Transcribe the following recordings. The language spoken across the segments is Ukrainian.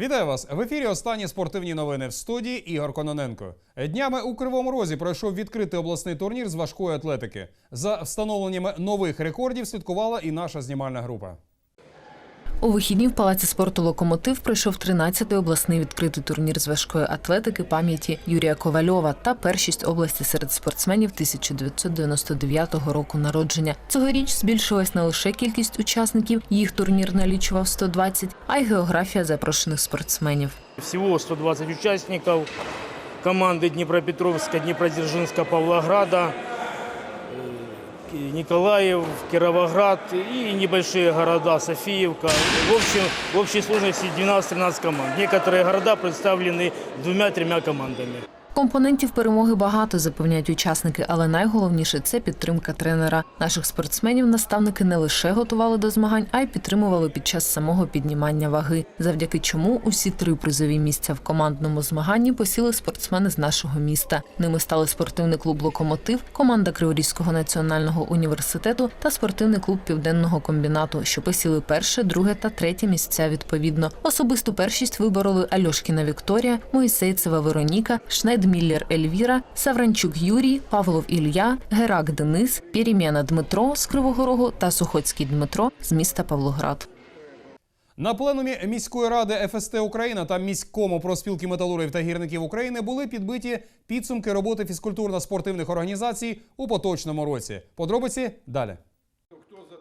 Вітаю вас в ефірі. Останні спортивні новини в студії Ігор Кононенко. Днями у Кривому Розі пройшов відкритий обласний турнір з важкої атлетики. За встановленнями нових рекордів слідкувала і наша знімальна група. У вихідні в Палаці спорту Локомотив пройшов 13-й обласний відкритий турнір з важкої атлетики пам'яті Юрія Ковальова та першість області серед спортсменів 1999 року народження. Цьогоріч збільшилась не лише кількість учасників, їх турнір налічував 120, а й географія запрошених спортсменів. Всего 120 участников. Команды Днепропетровска, Днепродзержинска, Павлограда, Николаев, Кировоград и небольшие города Софиевка. В общем, в общей сложности 12-13 команд. Некоторые города представлены двумя-тремя командами. Компонентів перемоги багато, запевняють учасники, але найголовніше це підтримка тренера. Наших спортсменів наставники не лише готували до змагань, а й підтримували під час самого піднімання ваги. Завдяки чому усі три призові місця в командному змаганні посіли спортсмени з нашого міста. Ними стали спортивний клуб Локомотив, команда Криворізького національного університету та спортивний клуб Південного комбінату, що посіли перше, друге та третє місця відповідно. Особисту першість вибороли Альошкіна Вікторія, Моїсейцева Вероніка, Шнайдміллер Ельвіра, Савранчук Юрій, Павлов Ілля, Герак Денис, Пірім'яна Дмитро з Кривого Рогу та Сухоцький Дмитро з міста Павлоград. На пленумі міської ради ФСТ Україна та міському проспілки металургів та гірників України були підбиті підсумки роботи фізкультурно-спортивних організацій у поточному році. Подробиці далі.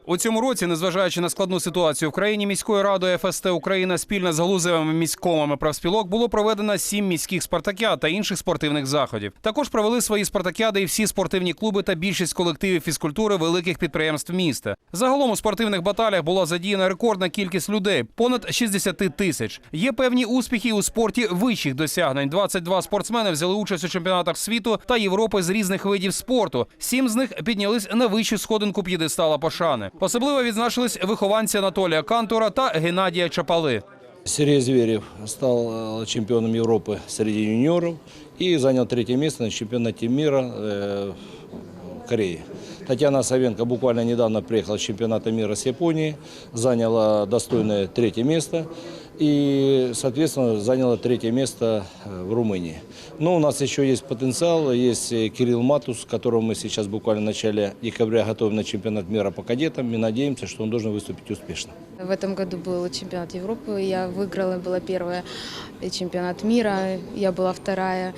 У цьому році, незважаючи на складну ситуацію в країні, міською радою ФСТ Україна спільно з галузевими міськомами профспілок було проведено сім міських спартакіад та інших спортивних заходів. Також провели свої спартакіади і всі спортивні клуби та більшість колективів фізкультури великих підприємств міста. Загалом у спортивних баталіях була задіяна рекордна кількість людей понад 60 тисяч. Є певні успіхи у спорті вищих досягнень. 22 спортсмени взяли участь у чемпіонатах світу та Європи з різних видів спорту. Сім з них піднялись на вищу сходинку п'єдестала пошани. Особливо відзначились вихованці Анатолія Кантура та Геннадія Чапали. Сергей Зверев стал э, чемпионом Европы среди юниоров и занял третье место на чемпионате мира э, в Корее. Татьяна Савенко буквально недавно приехала с чемпионата мира с Японии, заняла достойное третье место и, соответственно, заняла третье место э, в Румынии. Но у нас еще есть потенциал, есть э, Кирилл Матус, которого мы сейчас буквально в начале декабря готовим на чемпионат мира по кадетам и надеемся, что он должен выступить успешно. В этом году был чемпионат Европы, я выиграла, была первая и чемпионат мира, я была вторая.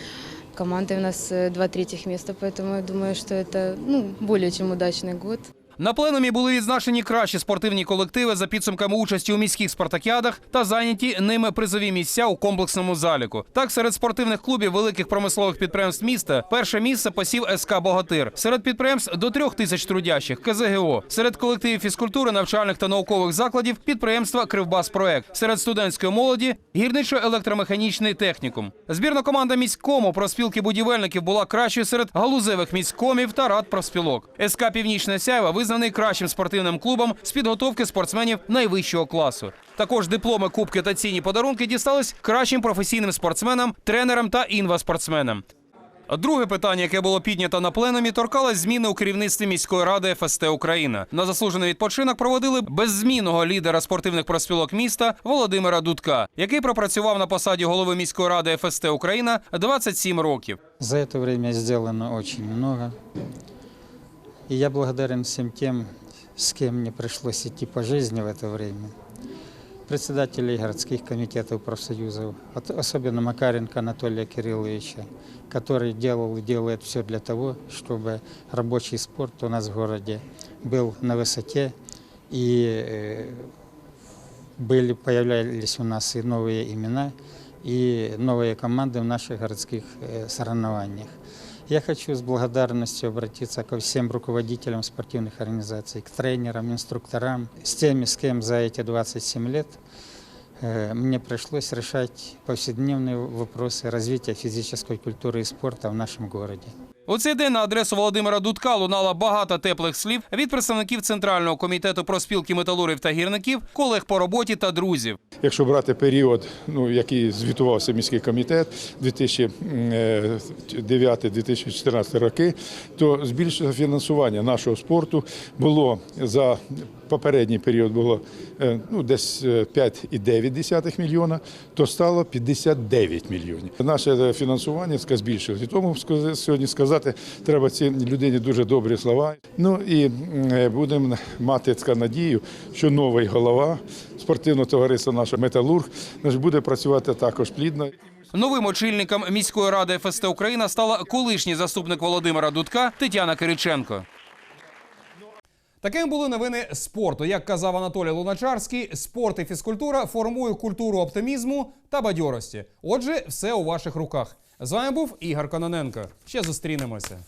Команда у нас э, два третьих места, поэтому я думаю, что это ну, более чем удачный год. На пленумі були відзначені кращі спортивні колективи за підсумками участі у міських спартакіадах та зайняті ними призові місця у комплексному заліку. Так, серед спортивних клубів великих промислових підприємств міста перше місце посів СК Богатир. Серед підприємств до трьох тисяч трудящих КЗГО. Серед колективів фізкультури, навчальних та наукових закладів підприємства Кривбаспроект. Серед студентської молоді гірничо-електромеханічний технікум. Збірна команда міському проспілки будівельників була кращою серед галузевих міськомів та рад профспілок. СК Північне Сяйва визнаний кращим спортивним клубом з підготовки спортсменів найвищого класу. Також дипломи, кубки та цінні подарунки дістались кращим професійним спортсменам, тренерам та інваспортсменам. Друге питання, яке було піднято на пленумі, торкалось зміни у керівництві міської ради ФСТ Україна. На заслужений відпочинок проводили беззмінного лідера спортивних проспілок міста Володимира Дудка, який пропрацював на посаді голови міської ради ФСТ Україна 27 років. За это время сделано очень много. И я благодарен всем тем, с кем мне пришлось идти по жизни в это время. Председателей городских комитетов профсоюзов, особенно Макаренко Анатолия Кирилловича, который делал и делает все для того, чтобы рабочий спорт у нас в городе был на высоте и э, были, появлялись у нас и новые имена, и новые команды в наших городских э, соревнованиях. Я хочу с благодарностью обратиться ко всем руководителям спортивных организаций, к тренерам, инструкторам, с теми, с кем за эти 27 лет э, мне пришлось решать повседневные вопросы развития физической культуры и спорта в нашем городе. У цей день на адресу Володимира Дудка лунало багато теплих слів від представників Центрального комітету проспілки металургів та гірників, колег по роботі та друзів. Якщо брати період, ну який звітувався міський комітет 2009-2014 роки, то збільшення фінансування нашого спорту було за попередній період було е, ну, десь е, 5,9 мільйона, то стало 59 мільйонів. Наше е, фінансування. І тому сьогодні сказати треба цій людині дуже добрі слова. Ну і е, будемо мати ска, надію, що новий голова спортивного товариства нашого металург буде працювати також плідно. Новим очільником міської ради ФСТ Україна стала колишній заступник Володимира Дудка Тетяна Кириченко. Таким були новини спорту. Як казав Анатолій Луначарський, спорт і фізкультура формують культуру оптимізму та бадьорості. Отже, все у ваших руках. З вами був Ігор Кононенко. Ще зустрінемося.